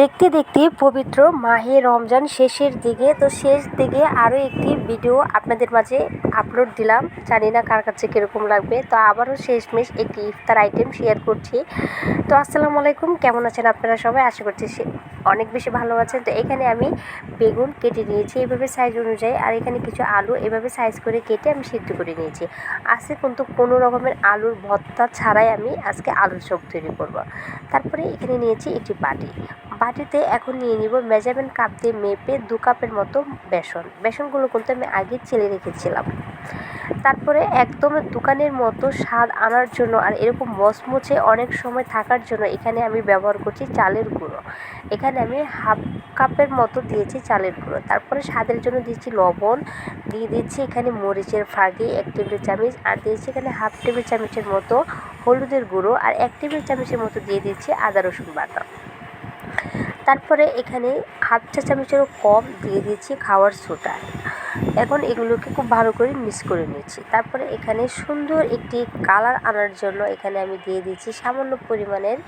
দেখতে দেখতে পবিত্র মাহে রমজান শেষের দিকে, তো শেষ দিকে আরও একটি ভিডিও আপনাদের মাঝে আপলোড দিলাম। জানি না কার কাছে কীরকম লাগবে। তো আবারও শেষমেশ একটি ইফতার আইটেম শেয়ার করছি। তো আসসালামু আলাইকুম, কেমন আছেন আপনারা সবাই? আশা করছি অনেক বেশি ভালো আছেন তো এখানে আমি বেগুন কেটে নিয়েছি এইভাবে সাইজ অনুযায়ী। আর এখানে কিছু আলু এভাবে সাইজ করে কেটে আমি সিদ্ধ করে নিয়েছি। আজকে কিন্তু কোনো রকমের আলুর ভর্তা ছাড়াই আমি আজকে আলুর চপ তৈরি করব। তারপরে এখানে নিয়েছি একটি বাটি। বাটিতে এখন নিয়ে নিব মেজারমেন্ট কাপ দিয়ে মেপে দু কাপের মতো বেসন। বেসনগুলো কিন্তু আমি আগে চেলে রেখেছিলাম। তারপরে একদম দোকানের মতো স্বাদ আনার জন্য আর এরকম মচমচে অনেক সময় থাকার জন্য এখানে আমি ব্যবহার করছি চালের গুঁড়ো। এখানে আমি হাফ কাপের মতো দিয়েছি চালের গুঁড়ো। তারপরে স্বাদের জন্য দিয়েছি লবণ, দিয়ে দিচ্ছি এখানে মরিচের ফাঁকি এক টেবিল চামচ আর দিয়েছি এখানে হাফ টেবিল চামচের মতো হলুদের গুঁড়ো আর এক টেবিল চামচের মতো দিয়ে দিচ্ছি আদা রসুন বাটা। তারপরে এখানে হাফ চা চামচেরও কম দিয়ে দিয়েছি খাওয়ার সোডা। এখন এগুলোকে খুব ভালো করে মিক্স করে নিচ্ছি তারপরে এখানে সুন্দর একটি কালার আনার জন্য এখানে আমি দিয়ে দিচ্ছি সামান্য পরিমাণের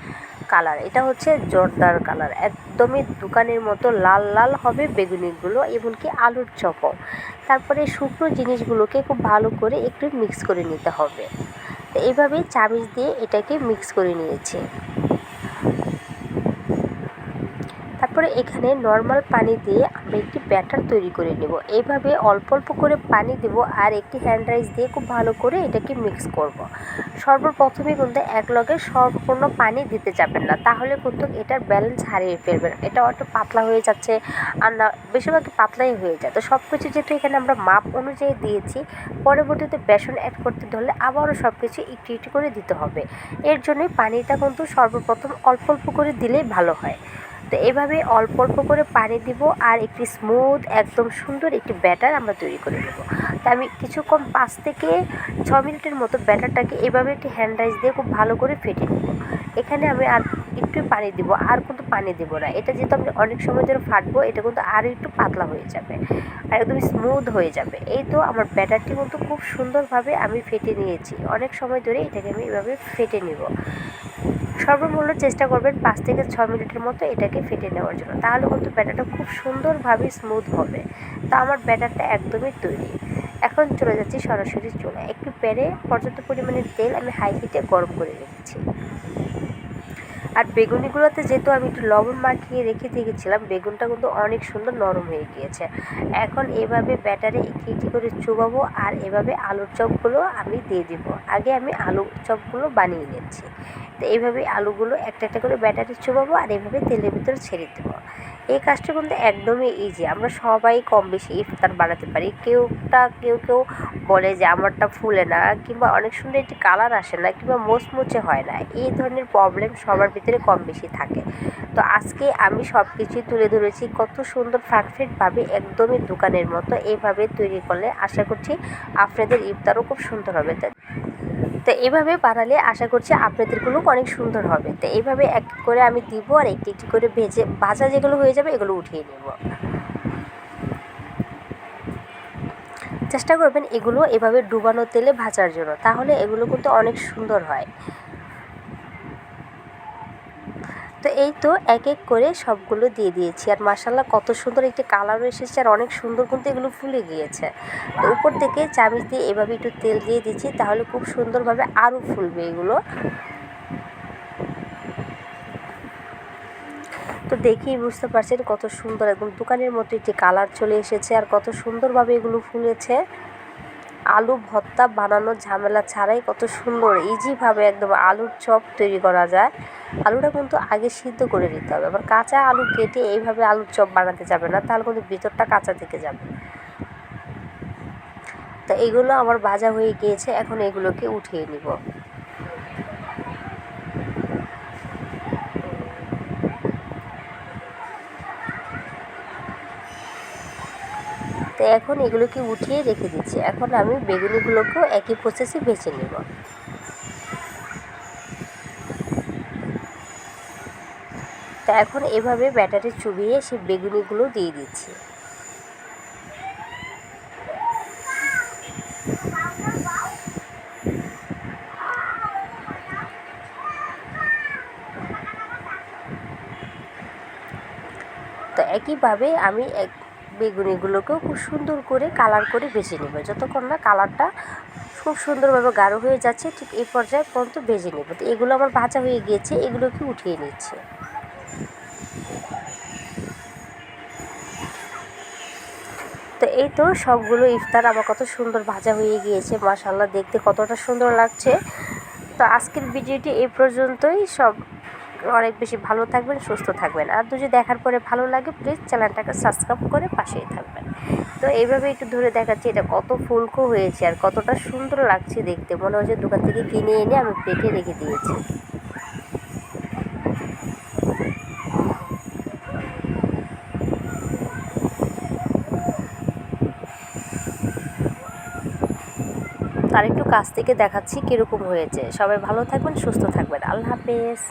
কালার এটা হচ্ছে জর্দার কালার একদমই দোকানের মতো লাল লাল হবে বেগুনিগুলো, এমনকি আলুর চপও। তারপরে শুকনো জিনিসগুলোকে খুব ভালো করে একটু মিক্স করে নিতে হবে। তো এইভাবে চামিচ দিয়ে এটাকে মিক্স করে নিয়েছি। তারপরে এখানে নর্মাল পানি দিয়ে আমরা একটি ব্যাটার তৈরি করে নেব। এইভাবে অল্প অল্প করে পানি দেব আর একটি হ্যান্ড রাইস দিয়ে খুব ভালো করে এটাকে মিক্স করব। সর্বপ্রথমে কিন্তু এক লগে সম্পূর্ণ পানি দিতে যাবেন না, তাহলে কিন্তু এটার ব্যালেন্স হারিয়ে ফেলবেন। এটা একটু পাতলা হয়ে যাচ্ছে, আর না, বেশিরভাগই পাতলাই হয়ে যায়। তো সব কিছু যেহেতু এখানে আমরা মাপ অনুযায়ী দিয়েছি, পরবর্তীতে বেসন অ্যাড করতে ধরলে আবারও সব কিছু একটু একটু করে দিতে হবে। এর জন্যই পানিটা কিন্তু সর্বপ্রথম অল্প অল্প করে দিলেই ভালো হয়। তো এভাবে অল্প অল্প করে পানি দিব আর একটি স্মুথ একদম সুন্দর একটি ব্যাটার আমরা তৈরি করে নেব। তা আমি কিছুক্ষণ পাঁচ থেকে ছ মিনিটের মতো ব্যাটারটাকে এভাবে একটি হ্যান্ড রাইস দিয়ে খুব ভালো করে ফেটে নেব। এখানে আমি আর একটু পানি দিব, আর কিন্তু পানি দেবো না। এটা যেহেতু আমি অনেক সময় ধরে ফাটবো, এটা কিন্তু আরও একটু পাতলা হয়ে যাবে আর একদম স্মুথ হয়ে যাবে। এই তো আমার ব্যাটারটি কিন্তু খুব সুন্দরভাবে আমি ফেটে নিয়েছি। অনেক সময় ধরে এটাকে আমি এভাবে ফেটে নেব। সর্বমূল্য চেষ্টা করবেন পাঁচ থেকে ছ মিনিটের মতো এটাকে ফেটে নেওয়ার জন্য। তাহলে কিন্তু ব্যাটারটা খুব সুন্দরভাবে স্মুথ হবে। তা আমার ব্যাটারটা একদমই তৈরি। এখন চলে যাচ্ছি সরাসরি চলে একটু প্যারে পর্যাপ্ত পরিমাণের তেল আমি হাই হিটে গরম করে রেখেছি। আর বেগুনিগুলোতে যেহেতু আমি একটু লবণ মাখিয়ে রেখে দিয়েছিলাম, বেগুনটা কিন্তু অনেক সুন্দর নরম হয়ে গিয়েছে। এখন এভাবে ব্যাটারে একটি একটি করে চুবাবো আর এভাবে আলুর চপগুলো আমি দিয়ে দিব। আগে আমি আলুর চপগুলো বানিয়ে নিচ্ছি। তো এইভাবে আলুগুলো একটা একটা করে ব্যাটারে চুবাবো আর এইভাবে তেলের ভিতরে ছেড়ে দেবো। এই কাজটা কিন্তু একদমই ইজি আমরা সবাই কম বেশি ইফতার বানাতে পারি। কেউটা কেউ কেউ বলে যে, আমারটা ফুলে না। কিংবা অনেক সুন্দর একটি কালার আসে না কিংবা মোচমুচে হয় না। এই ধরনের প্রবলেম সবার ভিতরে কম বেশি থাকে। তো আজকে আমি সব কিছুই তুলে ধরেছি। কত সুন্দর পারফেক্টভাবে একদমই দোকানের মতো এইভাবে তৈরি করলে আশা করছি আপনাদের ইফতারও খুব সুন্দর হবে। তো এইভাবে বানালে আশা করছি আপনাদেরগুলো অনেক সুন্দর হবে। তো এইভাবে এক করে আমি দিব আর একটি একটি করে ভেজে ভাজা যেগুলো হয়ে যাবে এগুলো উঠিয়ে নেব। চেষ্টা করবেন এগুলো এভাবে ডুবানো তেলে ভাজার জন্য, তাহলে এগুলো কিন্তু অনেক সুন্দর হয়। তো এই তো এক এক করে সবগুলো দিয়ে দিয়েছি। আর মাসাল্লাহ কত সুন্দর একটি কালারও এসেছে আর অনেক সুন্দর কিন্তু এগুলো ফুলে গিয়েছে। তো উপর থেকে চামিচ দিয়ে এভাবে একটু তেল দিয়ে দিচ্ছি তাহলে খুব সুন্দরভাবে আরও ফুলবে এগুলো। তো দেখেই বুঝতে পারছেন কত সুন্দর একদম দোকানের মতো একটি কালার চলে এসেছে আর কত সুন্দরভাবে এগুলো ফুলেছে। আলু ভর্তা বানানো ঝামেলা ছাড়াই কত সুন্দর ইজিভাবে একদম আলুর চপ তৈরি করা যায়। আলুটা কিন্তু আগে সিদ্ধ করে নিতে হবে, আবার কাঁচা আলু কেটে এইভাবে আলুর চপ বানাতে যাবে না, তাহলে কিন্তু ভিতরটা কাঁচা থেকে যাবে। তা এগুলো আমার ভাজা হয়ে গিয়েছে, এখন এগুলোকে উঠিয়ে নিব। এখন এগুলোকে উঠিয়ে রেখে দিচ্ছি। এখন আমি বেগুনিগুলোকেও একই প্রসেসে বেছে নেব। তা এখন এভাবে ব্যাটারে চুবিয়ে সেই বেগুনিগুলো দিয়ে দিচ্ছি। তো একইভাবে আমি এক বেগুনিগুলোকেও খুব সুন্দর করে কালার করে ভেজে নেব। যতক্ষণ না কালারটা খুব সুন্দরভাবে গাঢ় হয়ে যাচ্ছে, ঠিক এই পর্যায়ে পর্যন্ত ভেজে নেব। তো এগুলো আমার ভাজা হয়ে গিয়েছে, এগুলোকে উঠিয়ে নিচ্ছে। তো এই তো সবগুলো ইফতার, আমার কত সুন্দর ভাজা হয়ে গিয়েছে মাশাল্লাহ দেখতে কতটা সুন্দর লাগছে। তো আজকের ভিডিওটি এই পর্যন্তই, সব অনেক বেশি ভালো থাকবেন, সুস্থ থাকবেন। আর যদি দেখার পরে ভালো লাগে প্লিজ চ্যানেলটাকে সাবস্ক্রাইব করে পাশেই থাকবেন। তো এইভাবে একটু ধরে দেখাচ্ছি, এটা কত ফুলকো হয়েছে আর কতটা সুন্দর লাগছে দেখতে। মনে হচ্ছে দোকান থেকে কিনে এনে আমি পেটে রেখে দিয়েছি। তার একটু কাছ থেকে দেখাচ্ছি কীরকম হয়েছে। সবাই ভালো থাকবেন, সুস্থ থাকবেন। আল্লাহ হাফেজ।